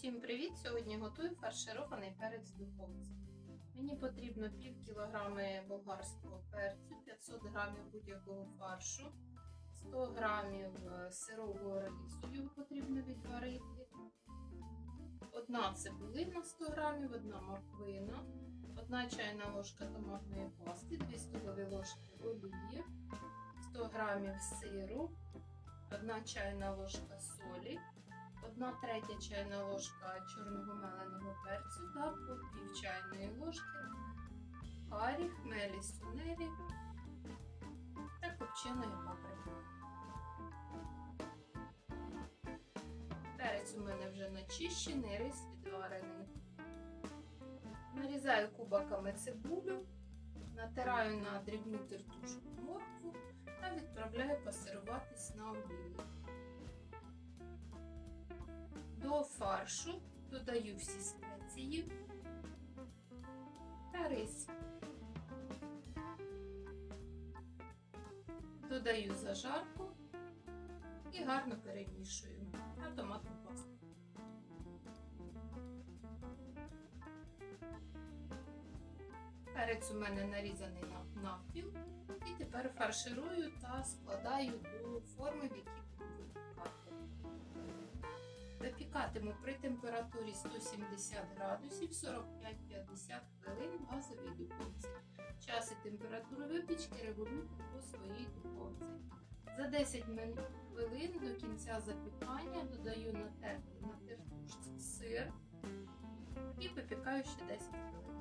Всім привіт! Сьогодні готую фарширований перець в духовці. Мені потрібно пів кілограми болгарського перцю, 500 грамів будь-якого фаршу, 100 грамів е, сирого рису, його потрібно відварити, одна цибулина 100 грамів, одна морквина, одна чайна ложка томатної пасти, 2 столові ложки олії, 100 грамів сиру, одна чайна ложка солі. Одна третя чайна ложка чорного меленого перцю та по пів чайної ложки карі, хмелі сунелі та копченої паприки. Перець у мене вже начищений, рис відварений. Нарізаю кубиками цибулю, натираю на дрібну тертушку моркву та відправляю пасируватись на олії. Фаршу додаю всі спеції та рис. Додаю зажарку і гарно перемішую та томатну пасту. Перець у мене нарізаний на навпіл і тепер фарширую та складаю до форми, в якій буду. Випікатиму при температурі 170 градусів 45-50 хвилин газовій духовці. Час і температура випічки регулюйте по своїй духовці. За 10 хвилин до кінця запікання додаю натертий на тертушці сир і випікаю ще 10 хвилин.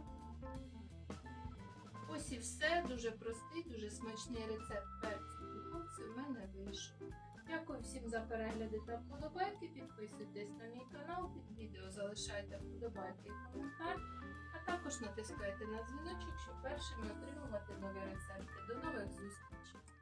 Ось все. Дуже простий, дуже смачний рецепт перцю в мене вийшов. Дякую всім за перегляди та вподобайки. Підписуйтесь на мій канал, під відео залишайте вподобайки і коментар, а також натискайте на дзвіночок, щоб першими отримувати нові рецепти. До нових зустрічей!